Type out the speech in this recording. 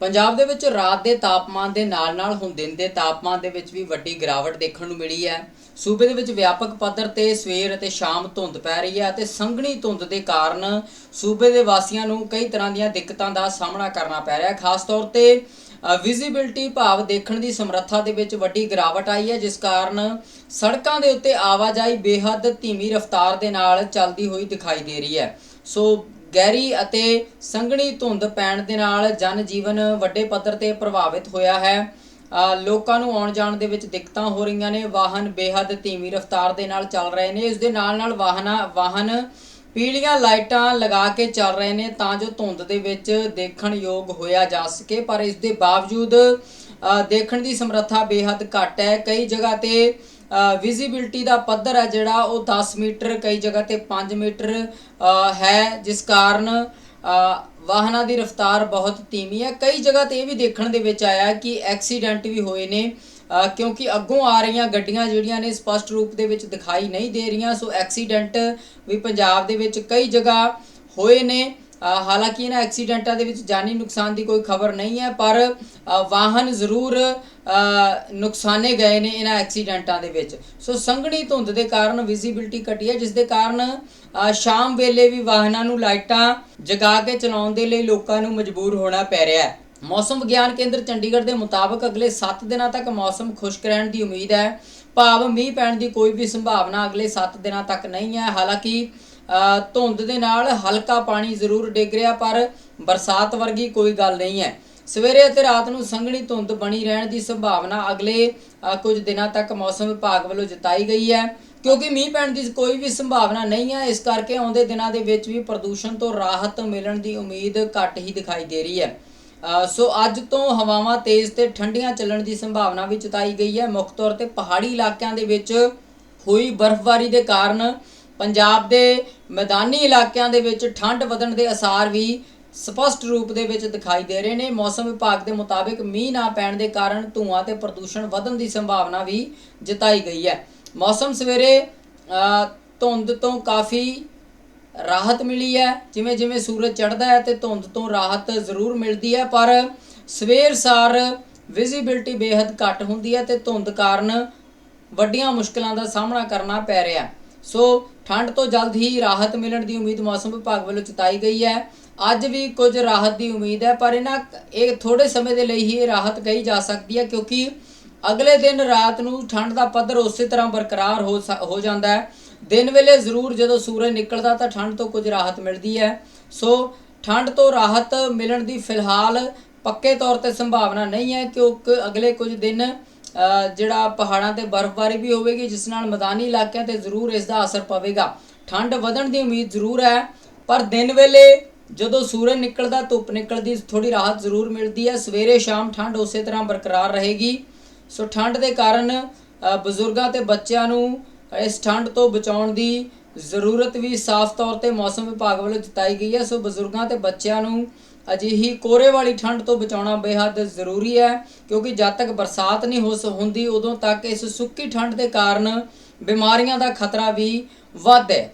ਪੰਜਾਬ ਦੇ ਵਿੱਚ ਰਾਤ ਦੇ ਤਾਪਮਾਨ ਦੇ ਨਾਲ-ਨਾਲ ਹੁਣ ਦਿਨ ਦੇ ਤਾਪਮਾਨ ਦੇ ਵਿੱਚ ਵੀ ਵੱਡੀ ਗਿਰਾਵਟ ਦੇਖਣ ਨੂੰ ਮਿਲੀ ਹੈ। ਸੂਬੇ ਦੇ ਵਿੱਚ ਵਿਆਪਕ ਪੱਧਰ ਤੇ ਸਵੇਰ ਅਤੇ ਸ਼ਾਮ ਧੁੰਦ ਪੈ ਰਹੀ ਹੈ ਅਤੇ ਸੰਘਣੀ ਧੁੰਦ ਦੇ ਕਾਰਨ ਸੂਬੇ ਦੇ ਵਾਸੀਆਂ ਨੂੰ ਕਈ ਤਰ੍ਹਾਂ ਦੀਆਂ ਦਿੱਕਤਾਂ ਦਾ ਸਾਹਮਣਾ ਕਰਨਾ ਪੈ ਰਿਹਾ ਹੈ। ਖਾਸ ਤੌਰ ਤੇ ਵਿਜ਼ਿਬਿਲਟੀ ਭਾਵ ਦੇਖਣ ਦੀ ਸਮਰੱਥਾ ਦੇ ਵਿੱਚ ਵੱਡੀ ਗਿਰਾਵਟ ਆਈ ਹੈ, ਜਿਸ ਕਾਰਨ ਸੜਕਾਂ ਦੇ ਉੱਤੇ ਆਵਾਜਾਈ ਬੇਹੱਦ ਧੀਮੀ ਰਫ਼ਤਾਰ ਦੇ ਨਾਲ ਚੱਲਦੀ ਹੋਈ ਦਿਖਾਈ ਦੇ ਰਹੀ ਹੈ। ਸੋ ਗਹਿਰੀ ਅਤੇ ਸੰਘਣੀ ਧੁੰਦ ਪੈਣ ਦੇ ਨਾਲ ਜਨ ਜੀਵਨ ਵੱਡੇ ਪੱਧਰ ਤੇ ਪ੍ਰਭਾਵਿਤ ਹੋਇਆ ਹੈ। ਲੋਕਾਂ ਨੂੰ ਆਉਣ ਜਾਣ ਦੇ ਵਿੱਚ ਦਿੱਕਤਾਂ ਹੋ ਰਹੀਆਂ ਨੇ। ਵਾਹਨ ਬੇਹੱਦ ਧੀਮੀ ਰਫ਼ਤਾਰ ਦੇ ਨਾਲ ਚੱਲ ਰਹੇ ਨੇ। ਇਸ ਦੇ ਨਾਲ ਨਾਲ ਵਾਹਨਾਂ, ਵਾਹਨ ਪੀਲੀਆਂ ਲਾਈਟਾਂ ਲਗਾ ਕੇ ਚੱਲ ਰਹੇ ਨੇ ਤਾਂ ਜੋ ਧੁੰਦ ਦੇ ਵਿੱਚ ਦੇਖਣ ਯੋਗ ਹੋਇਆ ਜਾ ਸਕੇ। ਪਰ ਇਸ ਦੇ ਬਾਵਜੂਦ ਦੇਖਣ ਦੀ ਸਮਰੱਥਾ ਬੇਹੱਦ ਘੱਟ ਹੈ। ਕਈ ਜਗ੍ਹਾ ਤੇ ਵਿਜ਼ਿਬਿਲਟੀ ਦਾ ਪੱਧਰ ਹੈ ਜਿਹੜਾ, ਉਹ 10 ਮੀਟਰ, ਕਈ ਜਗ੍ਹਾ ਤੇ 5 ਮੀਟਰ ਹੈ, ਜਿਸ ਕਾਰਨ ਵਾਹਨਾਂ ਦੀ ਰਫ਼ਤਾਰ ਬਹੁਤ ਧੀਮੀ ਹੈ। ਕਈ ਜਗ੍ਹਾ ਤੇ ਇਹ ਵੀ ਦੇਖਣ ਦੇ ਵਿੱਚ ਆਇਆ ਕਿ ਐਕਸੀਡੈਂਟ ਵੀ ਹੋਏ ਨੇ ਕਿਉਂਕਿ ਅੱਗੋਂ ਆ ਰਹੀਆਂ ਗੱਡੀਆਂ ਜਿਹੜੀਆਂ ਨੇ, ਸਪਸ਼ਟ ਰੂਪ ਦੇ ਵਿੱਚ ਦਿਖਾਈ ਨਹੀਂ ਦੇ ਰਹੀਆਂ। ਸੋ ਐਕਸੀਡੈਂਟ ਵੀ ਪੰਜਾਬ ਦੇ ਵਿੱਚ ਕਈ ਜਗ੍ਹਾ ਹੋਏ ਨੇ। ਹਾਲਾਂਕਿ ਇਹਨਾਂ ਐਕਸੀਡੈਂਟਾਂ ਦੇ ਵਿੱਚ ਜਾਨੀ ਨੁਕਸਾਨ ਦੀ ਕੋਈ ਖਬਰ ਨਹੀਂ ਹੈ, ਪਰ ਵਾਹਨ ਜ਼ਰੂਰ ਨੁਕਸਾਨੇ ਗਏ ਨੇ ਇਹਨਾਂ ਐਕਸੀਡੈਂਟਾਂ ਦੇ ਵਿੱਚ। ਸੋ ਸੰਘਣੀ ਧੁੰਦ ਦੇ ਕਾਰਨ ਵਿਜ਼ਿਬਿਲਟੀ ਘਟੀ ਹੈ, ਜਿਸ ਦੇ ਕਾਰਨ ਸ਼ਾਮ ਵੇਲੇ ਵੀ ਵਾਹਨਾਂ ਨੂੰ ਲਾਈਟਾਂ ਜਗਾ ਕੇ ਚਲਾਉਣ ਦੇ ਲਈ ਲੋਕਾਂ ਨੂੰ ਮਜਬੂਰ ਹੋਣਾ ਪੈ ਰਿਹਾ ਹੈ। ਮੌਸਮ ਵਿਗਿਆਨ ਕੇਂਦਰ ਚੰਡੀਗੜ੍ਹ ਦੇ ਮੁਤਾਬਕ ਅਗਲੇ 7 ਦਿਨਾਂ ਤੱਕ ਮੌਸਮ ਖੁਸ਼ਕ ਰਹਿਣ ਦੀ ਉਮੀਦ ਹੈ। ਭਾਵ ਮੀਂਹ ਪੈਣ ਦੀ ਕੋਈ ਵੀ ਸੰਭਾਵਨਾ ਅਗਲੇ 7 ਦਿਨਾਂ ਤੱਕ ਨਹੀਂ ਹੈ। ਹਾਲਾਂਕਿ ਧੁੰਦ ਦੇ ਨਾਲ ਹਲਕਾ ਪਾਣੀ ਜ਼ਰੂਰ ਡਿੱਗ ਰਿਹਾ, ਪਰ ਬਰਸਾਤ ਵਰਗੀ ਕੋਈ ਗੱਲ ਨਹੀਂ ਹੈ। ਸਵੇਰੇ ਅਤੇ ਰਾਤ ਨੂੰ ਸੰਘਣੀ ਧੁੰਦ ਬਣੀ ਰਹਿਣ ਦੀ ਸੰਭਾਵਨਾ ਅਗਲੇ ਕੁਝ ਦਿਨਾਂ ਤੱਕ ਮੌਸਮ ਵਿਭਾਗ ਵੱਲੋਂ ਜਤਾਈ ਗਈ ਹੈ। ਕਿਉਂਕਿ ਮੀਂਹ ਪੈਣ ਦੀ ਕੋਈ ਵੀ ਸੰਭਾਵਨਾ ਨਹੀਂ ਹੈ, ਇਸ ਕਰਕੇ ਆਉਂਦੇ ਦਿਨਾਂ ਦੇ ਵਿੱਚ ਵੀ ਪ੍ਰਦੂਸ਼ਣ ਤੋਂ ਰਾਹਤ ਮਿਲਣ ਦੀ ਉਮੀਦ ਘੱਟ ਹੀ ਦਿਖਾਈ ਦੇ ਰਹੀ ਹੈ। ਸੋ ਅੱਜ ਤੋਂ ਹਵਾਵਾਂ ਤੇਜ਼ ਤੇ ਠੰਡੀਆਂ ਚੱਲਣ ਦੀ ਸੰਭਾਵਨਾ ਵੀ ਜਤਾਈ ਗਈ ਹੈ। ਮੁੱਖ ਤੌਰ ਤੇ ਪਹਾੜੀ ਇਲਾਕਿਆਂ ਦੇ ਵਿੱਚ ਹੋਈ ਬਰਫ਼ਬਾਰੀ ਦੇ ਕਾਰਨ ਪੰਜਾਬ ਦੇ ਮੈਦਾਨੀ ਇਲਾਕਿਆਂ ਦੇ ਵਿੱਚ ਠੰਡ ਵਧਣ ਦੇ ਅਸਾਰ ਵੀ ਸਪਸ਼ਟ ਰੂਪ ਦੇ ਵਿੱਚ ਦਿਖਾਈ ਦੇ ਰਹੇ ਨੇ। ਮੌਸਮ ਵਿਭਾਗ ਦੇ ਮੁਤਾਬਿਕ ਮੀਂਹ ਨਾ ਪੈਣ ਦੇ ਕਾਰਨ ਧੂਆਂ ਤੇ ਪ੍ਰਦੂਸ਼ਣ ਵਧਣ ਦੀ ਸੰਭਾਵਨਾ ਵੀ ਜਤਾਈ ਗਈ ਹੈ। ਮੌਸਮ ਸਵੇਰੇ ਧੁੰਦ ਤੋਂ ਕਾਫੀ ਰਾਹਤ ਮਿਲੀ ਹੈ। ਜਿਵੇਂ ਜਿਵੇਂ ਸੂਰਜ ਚੜ੍ਹਦਾ ਹੈ ਤੇ ਧੁੰਦ ਤੋਂ ਰਾਹਤ ਜ਼ਰੂਰ ਮਿਲਦੀ ਹੈ, ਪਰ ਸਵੇਰ ਸਾਰ ਵਿਜ਼ਿਬਿਲਟੀ ਬੇहद ਘੱਟ ਹੁੰਦੀ ਹੈ ਤੇ ਧੁੰਦ ਕਾਰਨ ਵੱਡੀਆਂ ਮੁਸ਼ਕਲਾਂ ਦਾ ਸਾਹਮਣਾ ਕਰਨਾ ਪੈ ਰਿਹਾ ਹੈ। ਸੋ ਠੰਡ ਤੋਂ ਜਲਦ ਹੀ ਰਾਹਤ ਮਿਲਣ ਦੀ ਉਮੀਦ ਮੌਸਮ ਵਿਭਾਗ ਵੱਲੋਂ ਜਤਾਈ ਗਈ ਹੈ। ਅੱਜ ਵੀ ਕੁਝ ਰਾਹਤ ਦੀ ਉਮੀਦ ਹੈ, ਪਰ ਇਹਨਾਂ ਇਹ ਥੋੜੇ ਸਮੇਂ ਦੇ ਲਈ ਹੀ ਇਹ ਰਾਹਤ ਕਹੀ ਜਾ ਸਕਦੀ ਹੈ ਕਿਉਂਕਿ ਅਗਲੇ ਦਿਨ ਰਾਤ ਨੂੰ ਠੰਡ ਦਾ ਪੱਧਰ ਉਸੇ ਤਰ੍ਹਾਂ ਬਰਕਰਾਰ ਹੋ ਸ- ਹੋ ਜਾਂਦਾ ਹੈ। ਦਿਨ ਵੇਲੇ ਜ਼ਰੂਰ ਜਦੋਂ ਸੂਰਜ ਨਿਕਲਦਾ ਤਾਂ ਠੰਡ ਤੋਂ ਕੁਝ ਰਾਹਤ ਮਿਲਦੀ ਹੈ। ਸੋ ਠੰਡ ਤੋਂ ਰਾਹਤ ਮਿਲਣ ਦੀ ਫਿਲਹਾਲ ਪੱਕੇ ਤੌਰ ਤੇ ਸੰਭਾਵਨਾ ਨਹੀਂ ਹੈ ਕਿਉਂਕਿ ਅਗਲੇ ਕੁਝ ਦਿਨ ਜਿਹੜਾ ਪਹਾੜਾਂ ਤੇ ਬਰਫ਼ਬਾਰੀ ਵੀ ਹੋਵੇਗੀ, ਜਿਸ ਨਾਲ ਮੈਦਾਨੀ ਇਲਾਕਿਆਂ ਤੇ ਜ਼ਰੂਰ ਇਸ ਦਾ ਅਸਰ ਪਵੇਗਾ। ਠੰਡ ਵਧਣ ਦੀ ਉਮੀਦ ਜ਼ਰੂਰ ਹੈ, ਪਰ ਦਿਨ ਵੇਲੇ ਜਦੋਂ ਸੂਰਜ ਨਿਕਲਦਾ, ਧੁੱਪ ਨਿਕਲਦੀ ਥੋੜੀ ਰਾਹਤ ਜ਼ਰੂਰ ਮਿਲਦੀ ਹੈ। ਸਵੇਰੇ ਸ਼ਾਮ ਠੰਡ ਉਸੇ ਤਰ੍ਹਾਂ ਬਰਕਰਾਰ ਰਹੇਗੀ। ਸੋ ਠੰਡ ਦੇ ਕਾਰਨ ਬਜ਼ੁਰਗਾਂ ਤੇ ਬੱਚਿਆਂ ਨੂੰ ਇਸ ਠੰਡ ਤੋਂ ਬਚਾਉਣ ਦੀ ਜ਼ਰੂਰਤ ਵੀ ਸਾਫ਼ ਤੌਰ ਤੇ ਮੌਸਮ ਵਿਭਾਗ ਵੱਲੋਂ ਜਤਾਈ ਗਈ ਹੈ। ਸੋ ਬਜ਼ੁਰਗਾਂ ਤੇ ਬੱਚਿਆਂ ਨੂੰ ਅਜਿਹੀ ਕੋਰੇ ਵਾਲੀ ਠੰਡ ਤੋਂ ਬਚਾਉਣਾ ਬੇहद ਜ਼ਰੂਰੀ ਹੈ, ਕਿਉਂਕਿ ਜਦ ਤੱਕ ਬਰਸਾਤ ਨਹੀਂ ਹੋ ਸ- ਹੁੰਦੀ, ਉਦੋਂ ਤੱਕ ਇਸ ਸੁੱਕੀ ਠੰਡ ਦੇ ਕਾਰਨ ਬਿਮਾਰੀਆਂ ਦਾ ਖਤਰਾ ਵੀ ਵੱਧ ਹੈ।